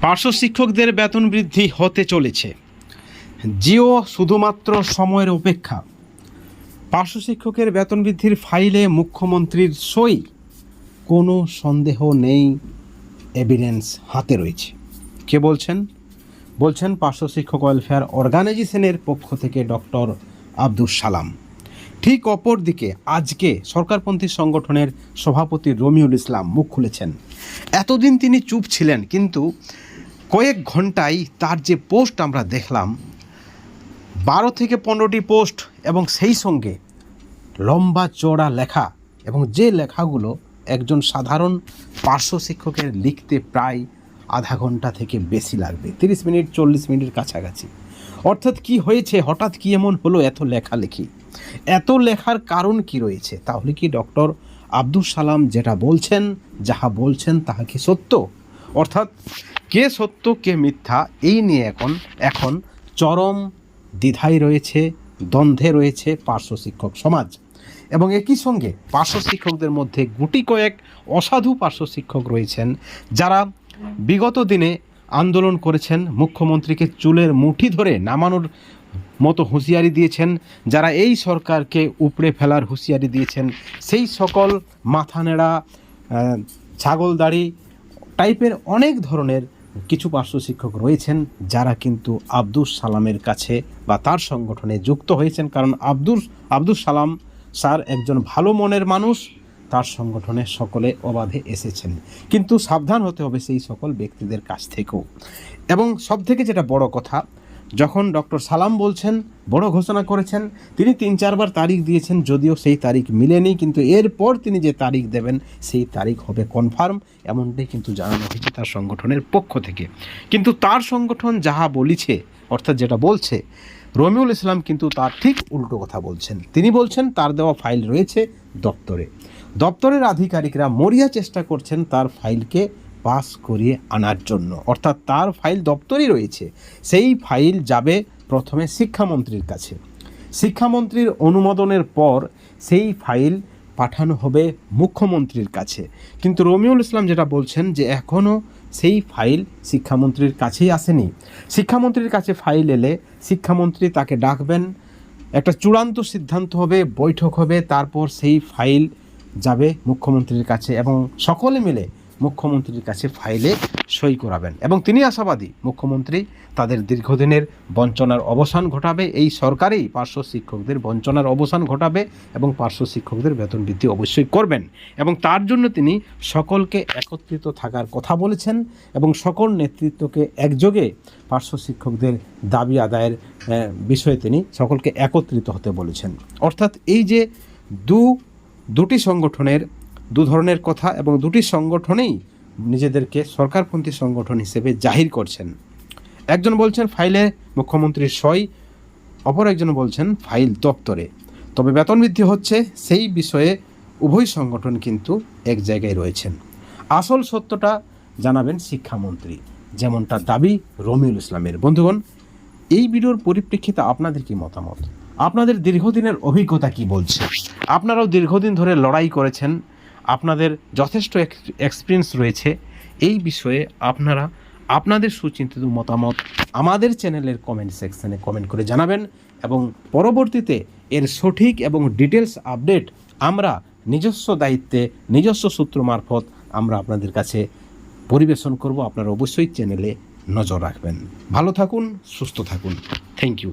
পার্শ্ব শিক্ষকদের বেতন বৃদ্ধি হতে চলেছে। জিও শুধুমাত্র সময়ের অপেক্ষা। পার্শ্ব শিক্ষকের বেতন বৃদ্ধির ফাইলে মুখ্যমন্ত্রীর সই। কোনো সন্দেহ নেই এভিডেন্স হাতে রয়েছে। কে বলছেন? বলছেন পার্শ্ব শিক্ষক ওয়েলফেয়ার অর্গানাইজেশনের পক্ষ থেকে ডক্টর আব্দুস সালাম। ঠিক অপর দিকে আজকে সরকারপন্থী সংগঠনের সভাপতি রমিউল ইসলাম মুখ খুলেছেন। এতদিন তিনি চুপ ছিলেন, কিন্তু কয়েক ঘন্টায় তার যে পোস্ট আমরা দেখলাম, বারো থেকে পনেরোটি পোস্ট এবং সেই সঙ্গে লম্বা চড়া লেখা এবং যে লেখাগুলো একজন সাধারণ পার্শ্ব শিক্ষকের লিখতে প্রায় আধা ঘণ্টা থেকে বেশি লাগবে, তিরিশ মিনিট, চল্লিশ মিনিটের কাছাকাছি। অর্থাৎ কি হয়েছে? হঠাৎ কি এমন হলো এত লেখালেখি? এত লেখার কারণ কি রয়েছে? তাহলে কি ডক্টর আব্দুল সালাম যেটা বলছেন, যাহা বলছেন তাহা কি সত্য? অর্থাৎ কে সত্য, কে মিথ্যা, এই নিয়ে এখন এখন চরম দ্বিধায় রয়েছে, দ্বন্দ্বে রয়েছে পার্শ্ব শিক্ষক সমাজ। এবং একই সঙ্গে পার্শ্ব শিক্ষকদের মধ্যে গুটি কয়েক অসাধু পার্শ্ব শিক্ষক রয়েছেন, যারা বিগত দিনে আন্দোলন করেছেন, মুখ্যমন্ত্রীকে চুলের মুঠি ধরে নামানোর মতো হুঁশিয়ারি দিয়েছেন, যারা এই সরকারকে উপড়ে ফেলার হুঁশিয়ারি দিয়েছেন, সেই সকল মাথা নেড়া ছাগলদাড়ি টাইপের অনেক ধরনের কিছু পার্শ্ব শিক্ষক রয়েছেন যারা কিন্তু আব্দুস সালামের কাছে বা তার সংগঠনে যুক্ত হয়েছেন। কারণ আব্দুল আব্দুল সালাম স্যার একজন ভালো মনের মানুষ, তার সংগঠনে সকলে অবাধে এসেছেন। কিন্তু সাবধান হতে হবে সেই সকল ব্যক্তিদের কাছ থেকেও। এবং সব থেকে যেটা বড় কথা যখন ডক্টর সালাম বলছেন, বড় ঘোষণা করেছেন, তিনি তিন চারবার তারিখ দিয়েছেন, যদিও সেই তারিখ মিলেনি, কিন্তু এরপর তিনি যে তারিখ দেবেন, সেই তারিখ হবে কনফার্ম, এমনটাই কিন্তু জানানো হয়েছে তার সংগঠনের পক্ষ থেকে। কিন্তু তার সংগঠন যাহা বলিছে, অর্থাৎ যেটা বলছে, রমিউল ইসলাম কিন্তু তার ঠিক উল্টো কথা বলছেন। তিনি বলছেন, তার দেওয়া ফাইল রয়েছে দপ্তরে। দপ্তরের আধিকারিকরা মরিয়া চেষ্টা করছেন তার ফাইলকে পাস করিয়ে আনার জন্য। অর্থাৎ তার ফাইল দপ্তরই রয়েছে। সেই ফাইল যাবে প্রথমে শিক্ষামন্ত্রীর কাছে। শিক্ষামন্ত্রীর অনুমোদনের পর সেই ফাইল পাঠানো হবে মুখ্যমন্ত্রীর কাছে। কিন্তু রমিউল ইসলাম যেটা বলছেন যে এখনও সেই ফাইল শিক্ষামন্ত্রীর কাছেই আসেনি। শিক্ষামন্ত্রীর কাছে ফাইল এলে শিক্ষামন্ত্রী তাকে ডাকবেন। একটা চূড়ান্ত সিদ্ধান্ত হবে, বৈঠক হবে, তারপর সেই ফাইল যাবে মুখ্যমন্ত্রীর কাছে এবং সকলে মিলে মুখ্যমন্ত্রীর কাছে ফাইলে সই করাবেন। এবং তিনি আশাবাদী, মুখ্যমন্ত্রী তাদের দীর্ঘদিনের বঞ্চনার অবসান ঘটাবে, এই সরকারেই পার্শ্ব শিক্ষকদের বঞ্চনার অবসান ঘটাবে এবং পার্শ্ব শিক্ষকদের বেতন বৃদ্ধি অবশ্যই করবেন। এবং তার জন্য তিনি সকলকে একত্রিত থাকার কথা বলেছেন এবং সকল নেতৃত্বকে একযোগে পার্শ্ব শিক্ষকদের দাবি আদায়ের বিষয়ে তিনি সকলকে একত্রিত হতে বলেছেন। অর্থাৎ এই যে দু, দুটি সংগঠনের দু ধরনের কথা এবং দুটি সংগঠনেই নিজেদেরকে সরকারপন্থী সংগঠন হিসেবে জাহির করছেন। একজন বলছেন, ফাইলে মুখ্যমন্ত্রীর সই। অপর একজন বলছেন, ফাইল দপ্তরে। তবে বেতন বৃদ্ধি হচ্ছে, সেই বিষয়ে উভয় সংগঠন কিন্তু এক জায়গায় রয়েছেন। আসল সত্যটা জানাবেন শিক্ষামন্ত্রী। যেমনটা দাবি রমিউল ইসলামের। বন্ধুগণ, এই ভিডিওর পরিপ্রেক্ষিতে আপনাদের কি মতামত? আপনাদের দীর্ঘদিনের অভিজ্ঞতা কি বলছে? আপনারাও দীর্ঘদিন ধরে লড়াই করেছেন আপনাদের যথেষ্ট এক্সপিরিয়েন্স রয়েছে, এই বিষয়ে আপনারা আপনাদের সুচিন্তিত মতামত আমাদের চ্যানেলের কমেন্ট সেকশানে কমেন্ট করে জানাবেন এবং পরবর্তীতে এর সঠিক এবং ডিটেলস আপডেট আমরা নিজস্ব দায়িত্বে, নিজস্ব সূত্র মারফত আমরা আপনাদের কাছে পরিবেশন করব। আপনারা অবশ্যই চ্যানেলে নজর রাখবেন। ভালো থাকুন, সুস্থ থাকুন। Thank you